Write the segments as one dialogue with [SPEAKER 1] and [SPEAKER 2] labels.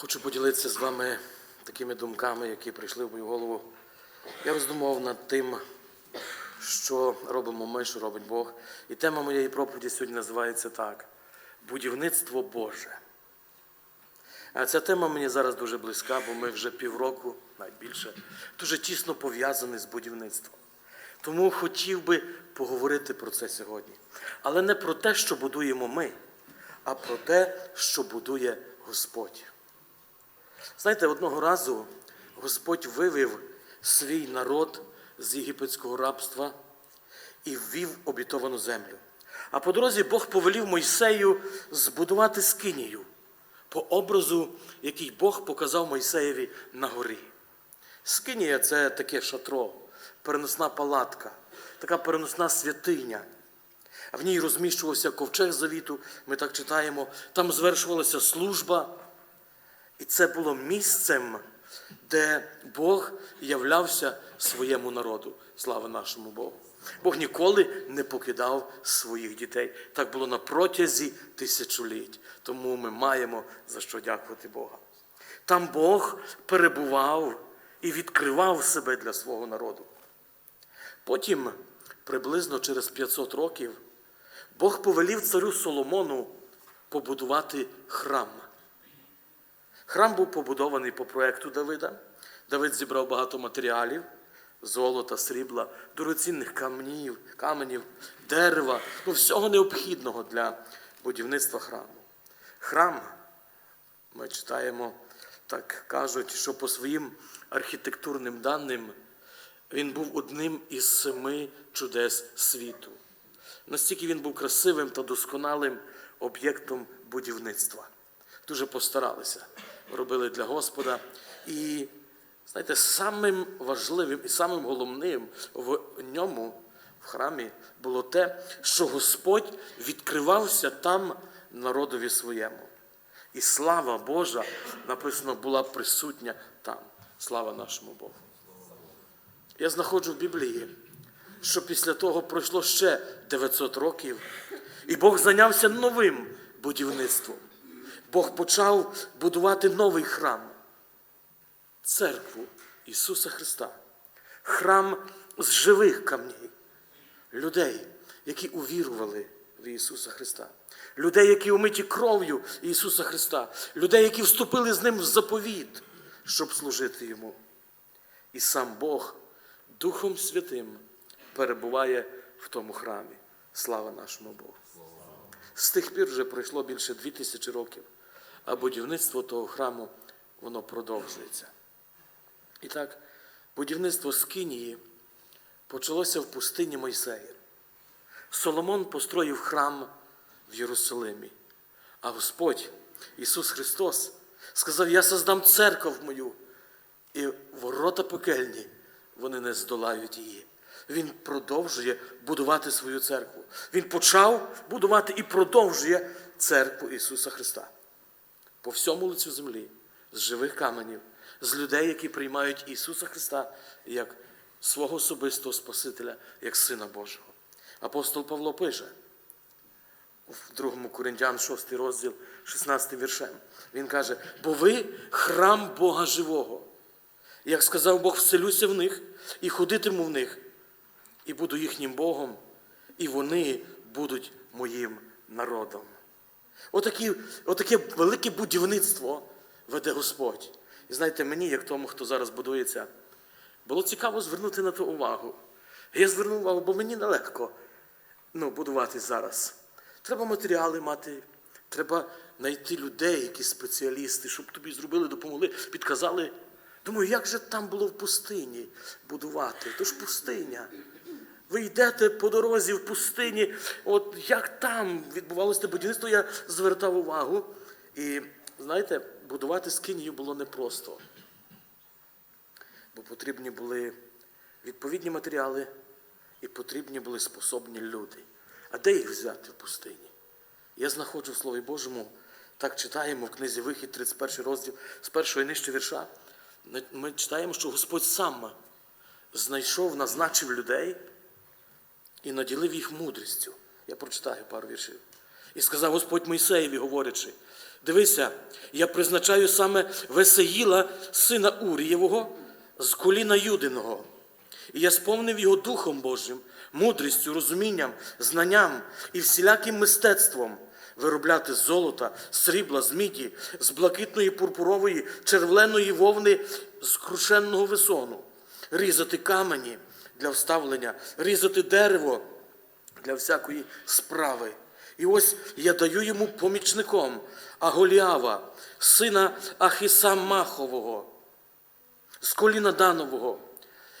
[SPEAKER 1] Хочу поділитися з вами такими думками, які прийшли в мою голову. Я роздумував над тим, що робимо ми, що робить Бог. І тема моєї проповіді сьогодні називається так: Будівництво Боже. А ця тема мені зараз дуже близька, бо ми вже півроку, навіть більше, дуже тісно пов'язані з будівництвом. Тому хотів би поговорити про це сьогодні. Але не про те, що будуємо ми, а про те, що будує Господь. Знаєте, одного разу Господь вивів свій народ з єгипетського рабства і ввів обітовану землю. А по дорозі Бог повелів Мойсею збудувати скинію по образу, який Бог показав Мойсеєві на горі. Скинія це таке шатро, переносна палатка, така переносна святиня. В ній розміщувався ковчег завіту, ми так читаємо, там звершувалася служба. І це було місцем, де Бог являвся своєму народу. Слава нашому Богу. Бог ніколи не покидав своїх дітей. Так було на протязі тисячоліть. Тому ми маємо за що дякувати Бога. Там Бог перебував і відкривав себе для свого народу. Потім, приблизно через 500 років, Бог повелів царю Соломону побудувати храм. Храм був побудований по проекту Давида. Давид зібрав багато матеріалів, золота, срібла, дорогоцінних камнів, каменів, дерева, ну, всього необхідного для будівництва храму. Храм, ми читаємо, так кажуть, що по своїм архітектурним даним він був одним із семи чудес світу. Настільки він був красивим та досконалим об'єктом будівництва. Дуже постаралися, робили для Господа. І, знаєте, самим важливим і самим головним в ньому, в храмі, було те, що Господь відкривався там народові своєму. І слава Божа, написано, була присутня там. Слава нашому Богу. Я знаходжу в Біблії, що після того пройшло ще 900 років, і Бог зайнявся новим будівництвом. Бог почав будувати новий храм, церкву Ісуса Христа, храм з живих камней, людей, які увірували в Ісуса Христа, людей, які умиті кров'ю Ісуса Христа, людей, які вступили з Ним в заповіт, щоб служити Йому. І сам Бог Духом Святим перебуває в тому храмі. Слава нашому Богу. З тих пір вже пройшло більше дві тисячі років, а будівництво того храму воно продовжується. І так, будівництво Скинії почалося в пустині Мойсея. Соломон построїв храм в Єрусалимі, а Господь, Ісус Христос, сказав: Я создам церкву мою, і ворота пекельні вони не здолають її. Він продовжує будувати свою церкву. Він почав будувати і продовжує церкву Ісуса Христа. По всьому лицю землі, з живих каменів, з людей, які приймають Ісуса Христа як свого особистого Спасителя, як Сина Божого. Апостол Павло пише в 2 Коринтян, 6 розділ, 16 віршем. Він каже: бо ви храм Бога живого. Як сказав Бог, вселюся в них і ходитиму в них, і буду їхнім Богом, і вони будуть моїм народом. Отакі, отаке велике будівництво веде Господь. І знаєте, мені, як тому, хто зараз будується, було цікаво звернути на то увагу. Я звернув увагу, бо мені нелегко ну, будувати зараз. Треба матеріали мати, треба знайти людей, які спеціалісти, щоб тобі зробили, допомогли, підказали. Думаю, як же там було в пустині будувати? То ж пустиня. Ви йдете по дорозі в пустині, от як там відбувалося будівництво, я звертав увагу. І знаєте, будувати скинію було непросто. Бо потрібні були відповідні матеріали і потрібні були способні люди. А де їх взяти в пустині? Я знаходжу в Слові Божому, так читаємо в книзі Вихід, 31 розділ, з першого і нижче вірша. Ми читаємо, що Господь сам знайшов, назначив людей і наділив їх мудрістю. Я прочитаю пару віршів. І сказав Господь Мойсеєві, говорячи, Дивися, я призначаю саме Весеїла, сина Урієвого, з коліна Юдиного. І я сповнив його Духом Божим, мудрістю, розумінням, знанням і всіляким мистецтвом виробляти з золота, срібла, з міді, з блакитної пурпурової, червленої вовни, з крушенного весону, різати камені для вставлення, різати дерево для всякої справи. І ось я даю йому помічником Аголіава, сина Ахісамахового, з коліна Данового,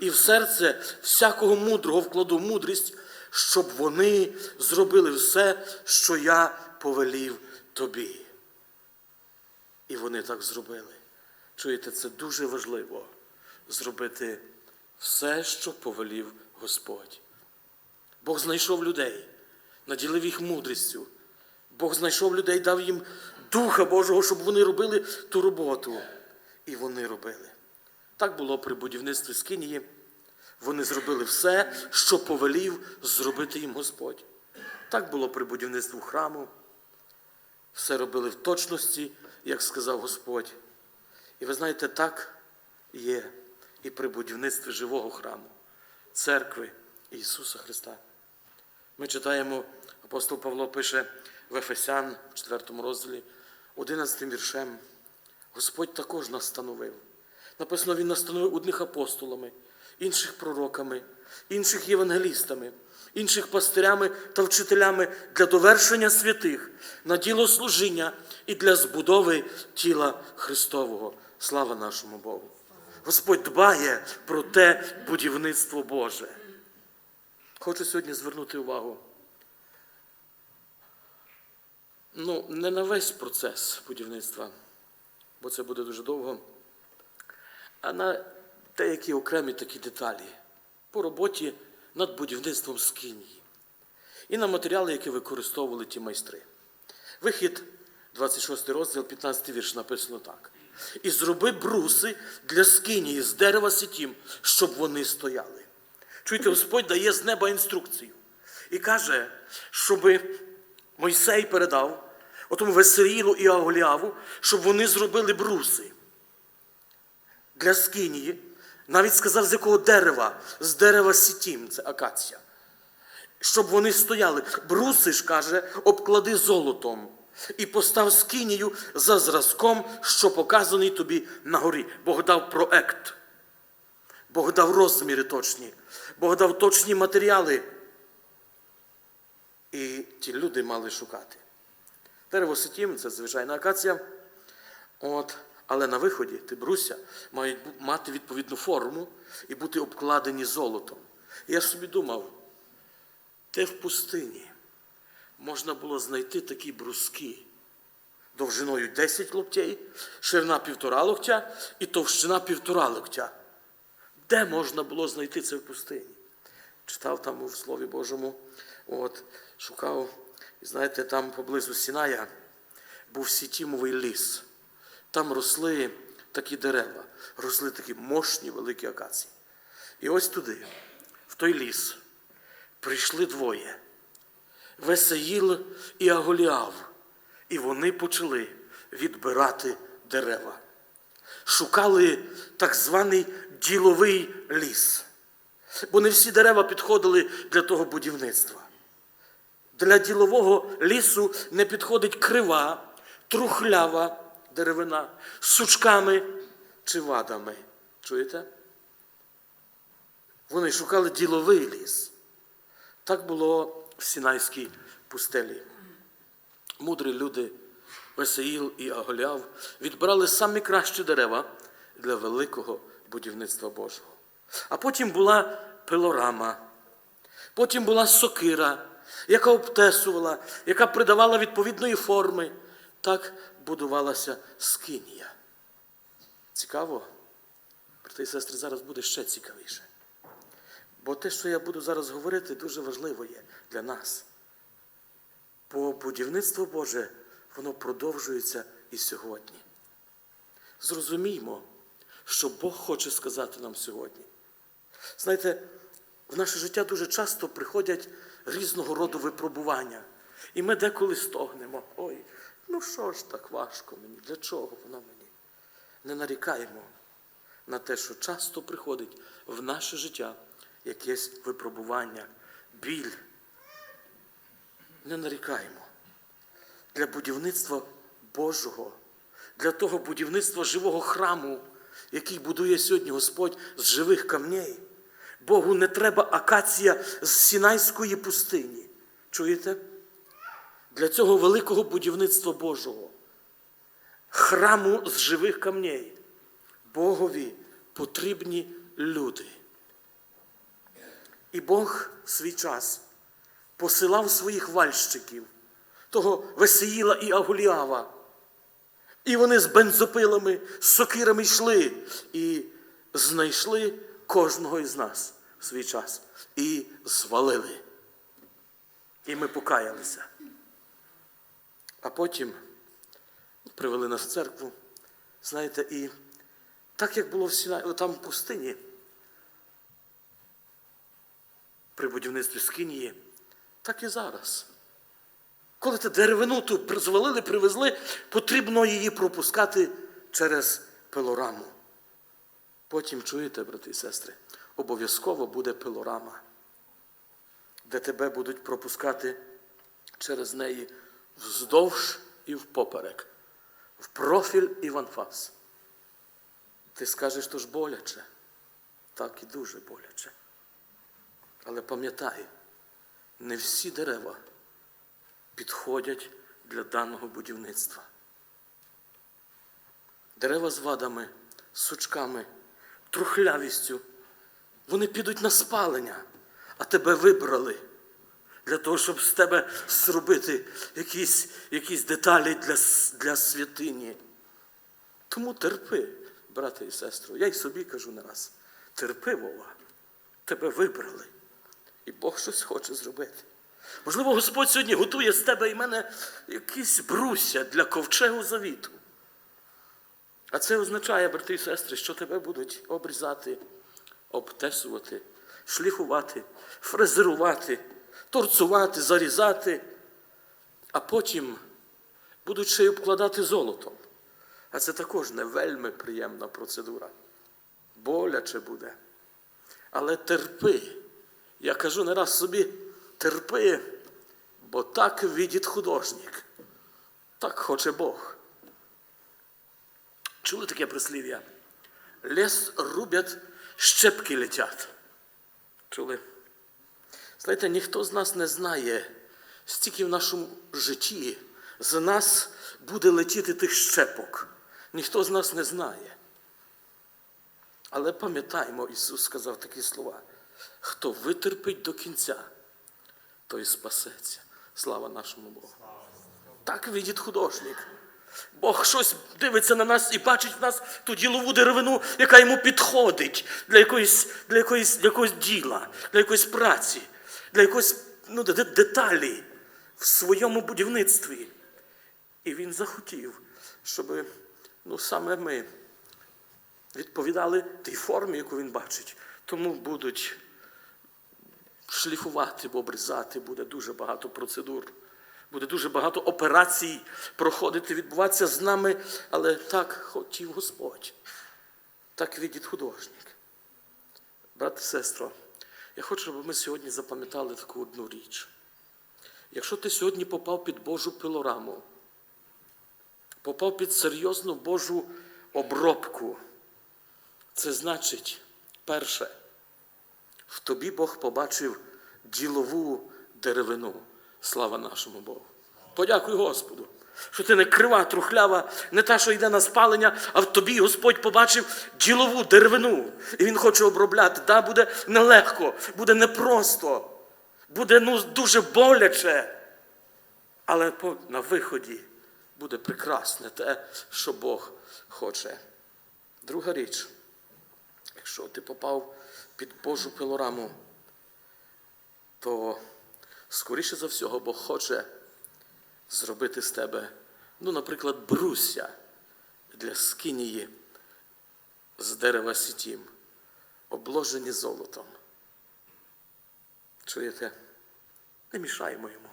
[SPEAKER 1] і в серце всякого мудрого вкладу мудрість, щоб вони зробили все, що я повелів тобі. І вони так зробили. Чуєте, це дуже важливо зробити все, що повелів Господь. Бог знайшов людей, наділив їх мудрістю. Бог знайшов людей, дав їм Духа Божого, щоб вони робили ту роботу. І вони робили. Так було при будівництві Скинії. Вони зробили все, що повелів зробити їм Господь. Так було при будівництві храму. Все робили в точності, як сказав Господь. І ви знаєте, так є і при будівництві живого храму, церкви Ісуса Христа. Ми читаємо, апостол Павло пише в Ефесян, в 4 розділі, 11 віршем. Господь також нас становив. Написано, Він настановив одних апостолами, інших пророками, інших євангелістами, інших пастирями та вчителями для довершення святих, на діло служіння і для збудови тіла Христового. Слава нашому Богу! Господь дбає про те будівництво Боже. Хочу сьогодні звернути увагу. Ну, не на весь процес будівництва, бо це буде дуже довго, а на деякі окремі такі деталі по роботі над будівництвом скинії і на матеріали, які використовували ті майстри. Вихід, 26 розділ, 15 вірш написано так. І зроби бруси для скинії з дерева сітім, щоб вони стояли. Чуєте, Господь дає з неба інструкцію і каже, щоб Мойсей передав отому Весерілу і Аголіаву, щоб вони зробили бруси для скинії. Навіть сказав, з якого дерева, з дерева сітім, це акація. Щоб вони стояли. Бруси ж каже, обклади золотом і постав скинію за зразком, що показаний тобі на горі. Бог дав проект. Бог дав розміри точні, Бог дав точні матеріали. І ті люди мали шукати. Дерево ситім це звичайна акація. От, але на виході ті бруся мають мати відповідну форму і бути обкладені золотом. Я собі думав, де в пустині можна було знайти такі бруски довжиною 10 локтей, ширина півтора локтя і товщина півтора локтя. Де можна було знайти це в пустині? Читав там у Слові Божому, от, шукав, і знаєте, там поблизу Сіная був сітімовий ліс. Там росли такі дерева, росли такі мощні великі акації. І ось туди, в той ліс, прийшли двоє Весеїл і Аголіав, і вони почали відбирати дерева. Шукали так званий діловий ліс. Бо не всі дерева підходили для того будівництва. Для ділового лісу не підходить крива, трухлява деревина з сучками чи вадами. Чуєте? Вони шукали діловий ліс. Так було в Сінайській пустелі. Мудрі люди, Весеїл і Аголяв, відбирали самі кращі дерева для великого будівництва Божого. А потім була пилорама, потім була сокира, яка обтесувала, яка придавала відповідної форми. Так будувалася скинія. Цікаво? Брати і сестри, зараз буде ще цікавіше. Бо те, що я буду зараз говорити, дуже важливо є для нас. Бо будівництво Боже, воно продовжується і сьогодні. Зрозуміймо, що Бог хоче сказати нам сьогодні. Знаєте, в наше життя дуже часто приходять різного роду випробування. І ми деколи стогнемо. Ой, Ну що ж так важко мені? Для чого воно мені? Не нарікаємо на те, що часто приходить в наше життя якесь випробування, біль. Не нарікаємо. Для будівництва Божого, для того будівництва живого храму, який будує сьогодні Господь з живих камней. Богу не треба акація з Сінайської пустині. Чуєте? Для цього великого будівництва Божого, храму з живих камней, Богові потрібні люди. І Бог в свій час посилав своїх вальщиків, того Весеїла і Агуліава. І вони з бензопилами, з сокирами йшли і знайшли кожного із нас в свій час і звалили. І ми покаялися. А потім привели нас в церкву. Знаєте, і так як було в Сіна... там в пустині, при будівництві Скинії, так і зараз. Коли ти деревину ту звалили, привезли, потрібно її пропускати через пилораму. Потім, чуєте, брати і сестри, обов'язково буде пилорама, де тебе будуть пропускати через неї вздовж і впоперек, в профіль і в анфас. Ти скажеш, то ж боляче. Так і дуже боляче. Але пам'ятай, не всі дерева підходять для даного будівництва. Дерева з вадами, сучками, трухлявістю, вони підуть на спалення, а тебе вибрали для того, щоб з тебе зробити якісь, якісь деталі для, для святині. Тому терпи, брате і сестру. Я й собі кажу не раз. Терпи, Вова, тебе вибрали. І Бог щось хоче зробити. Можливо, Господь сьогодні готує з тебе і мене якісь брусся для ковчегу завіту. А це означає, брати і сестри, що тебе будуть обрізати, обтесувати, шліфувати, фрезерувати, торцувати, зарізати, а потім будуть ще й обкладати золотом. А це також не вельми приємна процедура. Боляче буде. Але терпи. Я кажу не раз собі, терпи, бо так видить художник. Так хоче Бог. Чули таке прислів'я? Ліс рубять, щепки летять. Чули? Знаєте, ніхто з нас не знає, стільки в нашому житті з нас буде летіти тих щепок. Ніхто з нас не знає. Але пам'ятаємо, Ісус сказав такі слова: хто витерпить до кінця, той спасеться. Слава нашому Богу. Так видить художник. Бог щось дивиться на нас і бачить в нас ту ділову деревину, яка йому підходить для якоїсь, для якоїсь, для якогось діла, для якоїсь праці, для якоїсь ну, деталі в своєму будівництві. І він захотів, щоб ну, саме ми відповідали тій формі, яку він бачить. Тому будуть шліфувати, обрізати, буде дуже багато процедур, буде дуже багато операцій проходити, відбуватися з нами, але так хотів Господь. Так видить художник. Брат і сестро, я хочу, щоб ми сьогодні запам'ятали таку одну річ. Якщо ти сьогодні попав під Божу пилораму, попав під серйозну Божу обробку, це значить, перше, в тобі Бог побачив ділову деревину. Слава нашому Богу. Подякуй Господу, що ти не крива, трухлява, не та, що йде на спалення, а в тобі Господь побачив ділову деревину. І Він хоче обробляти. Да, буде нелегко, буде непросто, буде ну, дуже боляче. Але на виході буде прекрасне те, що Бог хоче. Друга річ. Якщо ти попав під Божу пилораму, то скоріше за всього Бог хоче зробити з тебе, ну, наприклад, брусся для скинії з дерева сітім, обложені золотом. Чуєте? Не мішаємо йому.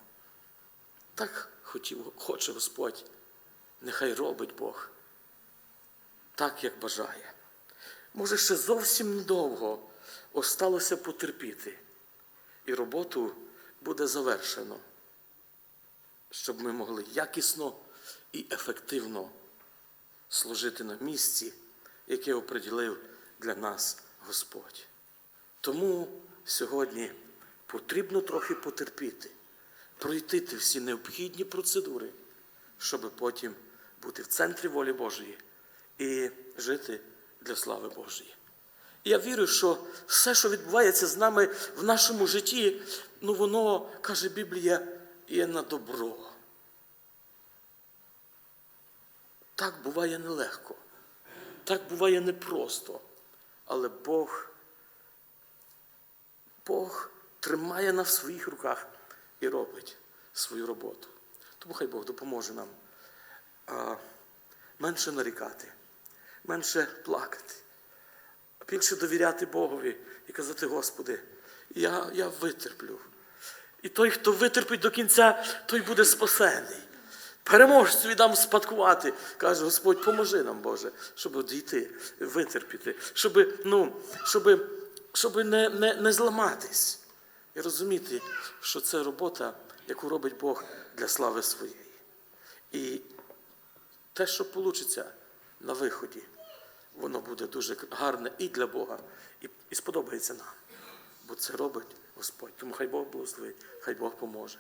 [SPEAKER 1] Так хотів, хоче Господь нехай робить Бог так, як бажає. Може, ще зовсім недовго осталося потерпіти, і роботу буде завершено, щоб ми могли якісно і ефективно служити на місці, яке оприділив для нас Господь. Тому сьогодні потрібно трохи потерпіти, пройти всі необхідні процедури, щоб потім бути в центрі волі Божої і жити для слави Божої. Я вірю, що все, що відбувається з нами в нашому житті, ну воно, каже Біблія, є на добро. Так буває нелегко, так буває непросто, але Бог, Бог тримає нас в своїх руках і робить свою роботу. Тому хай Бог допоможе нам а, менше нарікати, менше плакати, більше довіряти Богові і казати, Господи, я, я витерплю. І той, хто витерпить до кінця, той буде спасений. Переможцю дам спадкувати. Каже Господь, поможи нам, Боже, щоб дійти, витерпіти, щоб, ну, щоб, щоб не, не, не зламатись. І розуміти, що це робота, яку робить Бог для слави своєї. І те, що вийде на виході, воно буде дуже гарне і для Бога, і, і сподобається нам. Бо це робить Господь. Тому хай Бог благословить, хай Бог поможе.